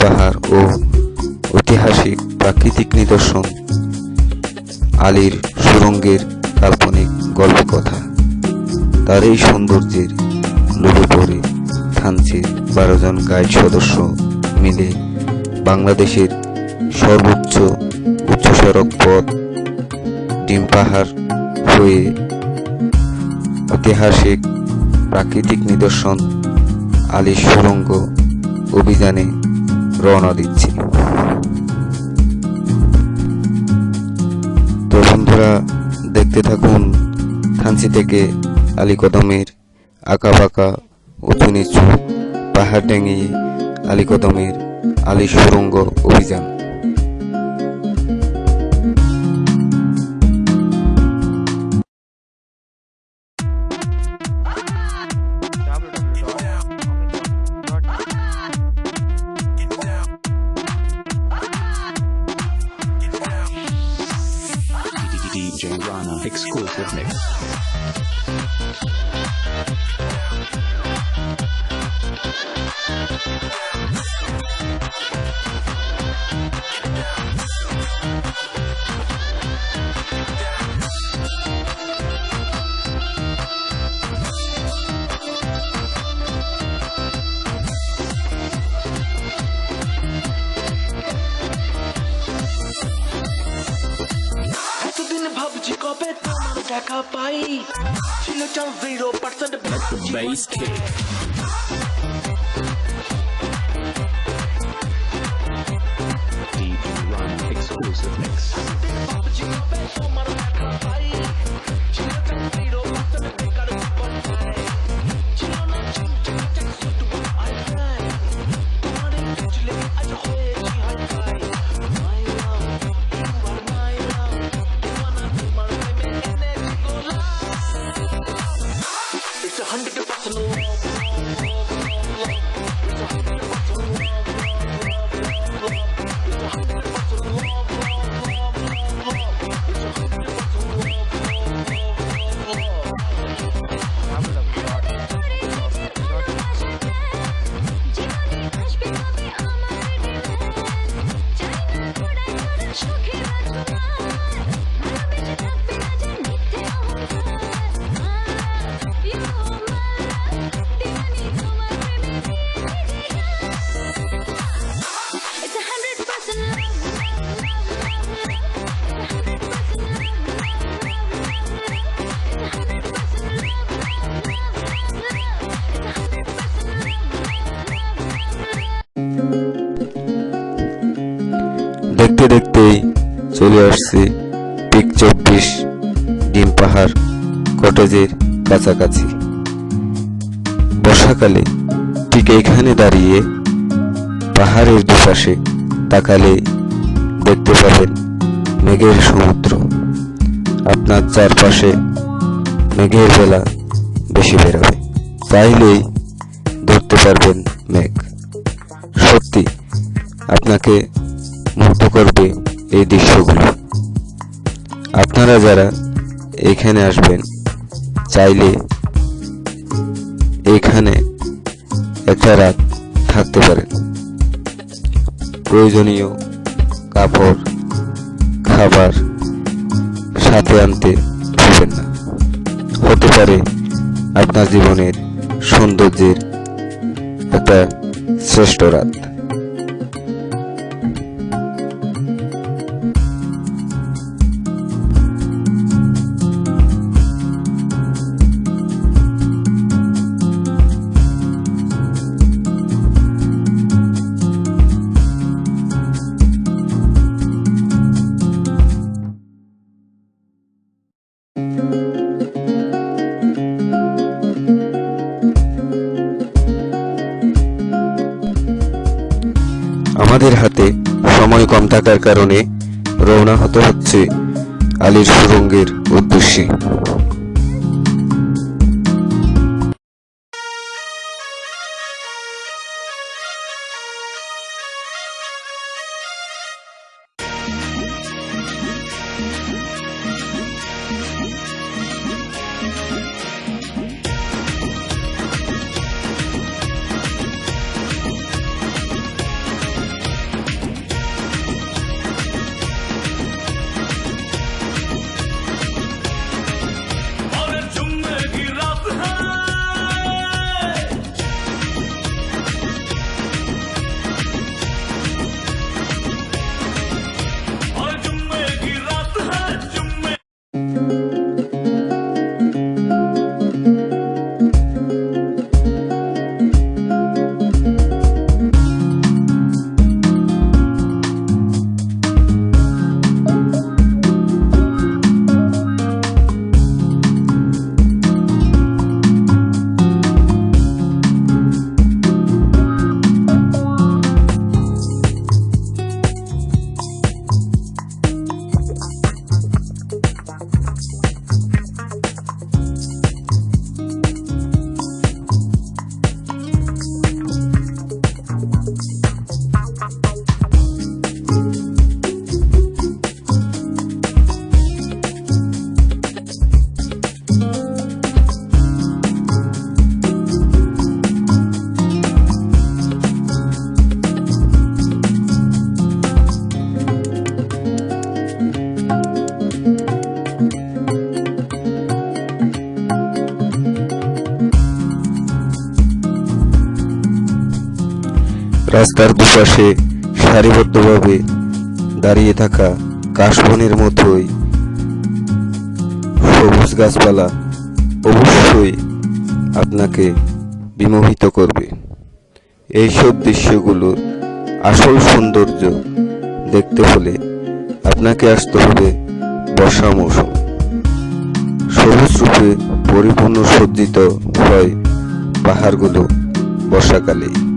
পাহাড় ও ঐতিহাসিক প্রাকৃতিক নিদর্শন আলীর সুরঙ্গের কাল্পনিক গল্পকথা। তার এই সৌন্দর্যের লোভে পড়ে বারো জন গাইড সদস্য মিলে বাংলাদেশের সর্বোচ্চ উচ্চ সড়ক পথ ডিম পাহাড় হয়ে ঐতিহাসিক প্রাকৃতিক নিদর্শন আলী সুরঙ্গ অভিযানে রওনা দিচ্ছি। তো বন্ধুরা, দেখতে থাকুন থানসি থেকে আলী কদমের আঁকা বাঁকা উঁচু নিচু পাহাড় ডেঙিয়ে আলী কদমের আলী সুরঙ্গ অভিযান। Nirvana exclusive mix. peto, mano, te acaba aí. Se não te ouvir, eu parto de peto, te Exclusive mix. চলে আসছে পিক চব্বিশ ডিম পাহাড় কটেজের কাছাকাছি। বর্ষাকালে ঠিক এখানে দাঁড়িয়ে পাহাড়ের দুপাশে তাকালে দেখতে পাবেন মেঘের সমুদ্র। আপনার চারপাশে মেঘের বেলা বেশি বেরোবে। চাইলেই ধরতে পারবেন মেঘ। সত্যি আপনাকে মুগ্ধ করবে এই দৃশ্যগুলো। আপনারা যারা এখানে আসবেন, চাইলে এখানে একটা রাত থাকতে পারেন। প্রয়োজনীয় কাপড়, খাবার সাথে আনতে ভুলবেন না। হতে পারে আপনার জীবনের সৌন্দর্যের একটা শ্রেষ্ঠ রাত। আমাদের হাতে সময় কম থাকার কারণে রওনা হতে হচ্ছে আলীর সুরঙ্গের উদ্দেশ্যে। রাস্তার দুপাশে সারিবদ্ধভাবে দাঁড়িয়ে থাকা কাশবনের মতোই সবুজ গাছপালা অবশ্যই আপনাকে বিমোহিত করবে। এইসব দৃশ্যগুলোর আসল সৌন্দর্য দেখতে হলে আপনাকে আসতে হবে বর্ষা মৌসুম। সবুজ রূপে পরিপূর্ণ সজ্জিত হয় পাহাড়গুলো বর্ষাকালেই।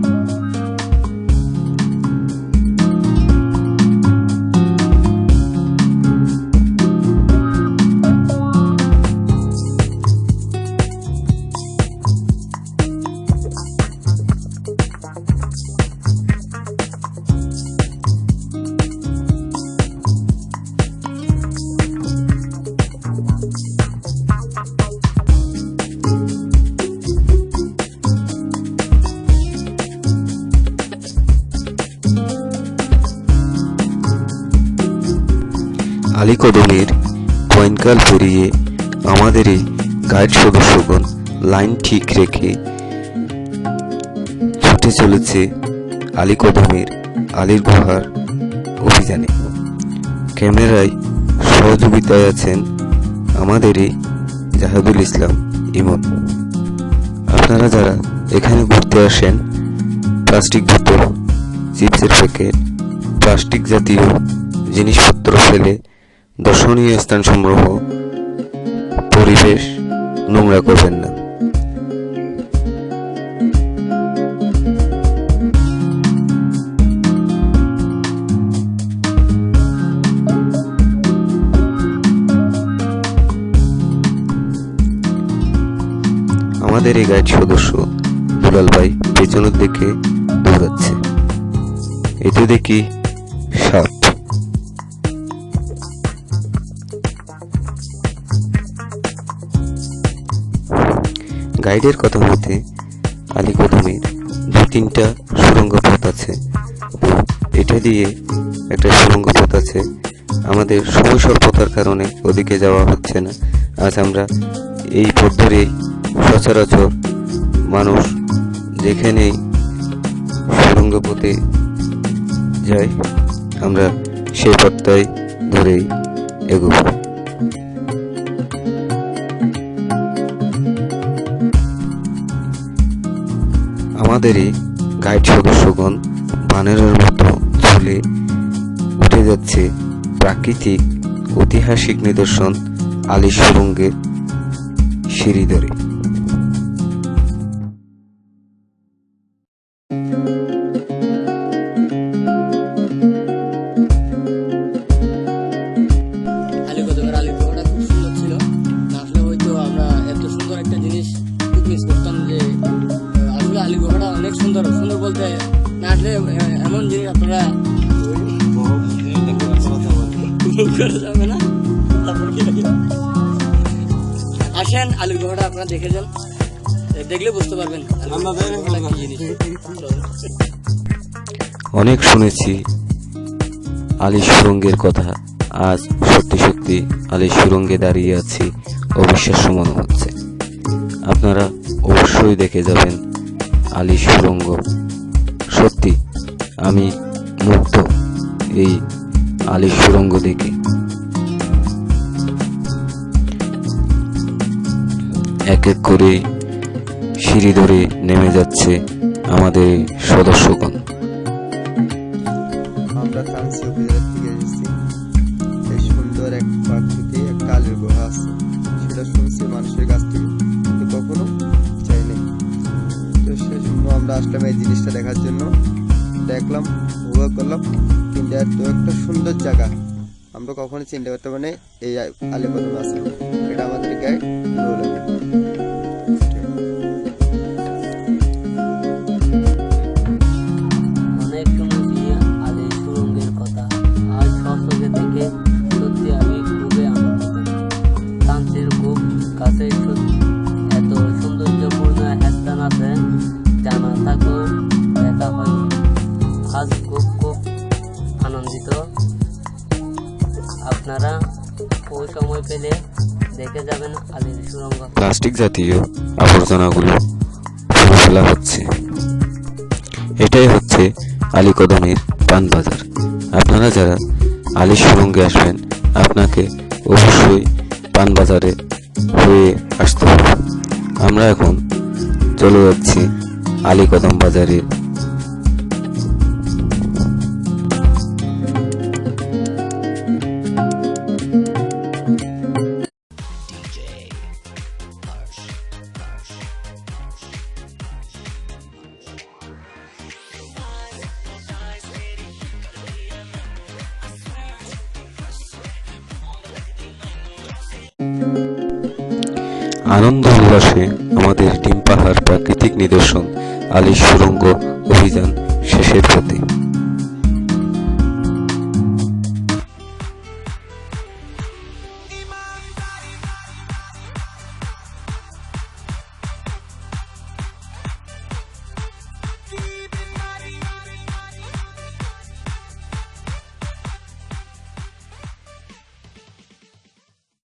আলীকদমের কয়েনকাল পেরিয়ে আমাদের এই গাইড সদস্যগণ লাইন ঠিক রেখে ছুটে চলেছে আলীকদমের আলীর গুহার অভিযানে। ক্যামেরায় সহযোগিতায় আছেন আমাদেরই জাহাদুল ইসলাম ইমন। আপনারা যারা এখানে ঘুরতে আসেন, প্লাস্টিক বোতল, চিপসের প্যাকেট, প্লাস্টিক জাতীয় জিনিসপত্র ফেলে দর্শনীয় স্থান সমূহ পরিবেশ নোংরা করবেন না। আমাদের এই গাইড সদস্য দুলাল ভাই পেছনের দিকে দৌড়াচ্ছে। এতে দেখি গাইডের কথা মতে আলীকদমের দু তিনটা সুরঙ্গ পথ আছে। এটা দিয়ে একটা সুরঙ্গ পথ আছে। আমাদের সময় স্বল্পতার কারণে ওদিকে যাওয়া হচ্ছে না। আজ আমরা এই পথ ধরেই সচরাচর মানুষ যেখানেই সুরঙ্গ পথে যায় আমরা সেই পথটাই ধরেই এগোবো। আমাদেরই গাইড সদস্যগণ বানরের মতো ঝুলে উঠে যাচ্ছে প্রাকৃতিক ঐতিহাসিক নিদর্শন আলী সুরঙ্গের সিঁড়ি ধরে। সুন্দর সুন্দর বলতে না আসলে এমন জিনিস আপনারা আসেন, আলুর গুহাটা আপনারা দেখে যান। দেখলে বুঝতে পারবেন। অনেক শুনেছি আলী সুরঙ্গের কথা। আজ সত্যি সত্যি আলী সুরঙ্গে দাঁড়িয়ে আছি, অবিশ্বাস্য মনে হচ্ছে। আপনারা অবশ্যই দেখে যাবেন আলী সুরঙ্গ সত্যি, আমি মুগ্ধ এই আলী সুরঙ্গ দেখে। এক এক করে সিঁড়ি ধরে নেমে যাচ্ছে আমাদের সদস্যগণ। সুন্দর এক কালের গুহা মানুষের কাছ থেকে। কখনো আমরা আসলাম এই জিনিসটা দেখার জন্য। দেখলাম, উপভোগ করলাম। ইন্ডিয়ার তো একটা সুন্দর জায়গা। আমরা কখনো চিন্তা করতে পারি এই আলিপুর আসলাম এটা আমাদের গাইড দেখে যাবেন আলীর সুরঙ্গ। প্লাস্টিক জাতীয় আবর্জনাগুলো ফেলা হচ্ছে। এটাই হচ্ছে আলী কদমের পান বাজার আপনারা যারা আলী সুরঙ্গে আসবেন, আপনাকে অবশ্যই পান বাজারে হয়ে আসতে হবে। আমরা এখন চলে যাচ্ছি আলী কদম বাজারে আনন্দ উল্লাসে আমাদের ডিম পাহাড় প্রাকৃতিক নিদর্শন আলী সুরঙ্গ অভিযান শেষের পথে।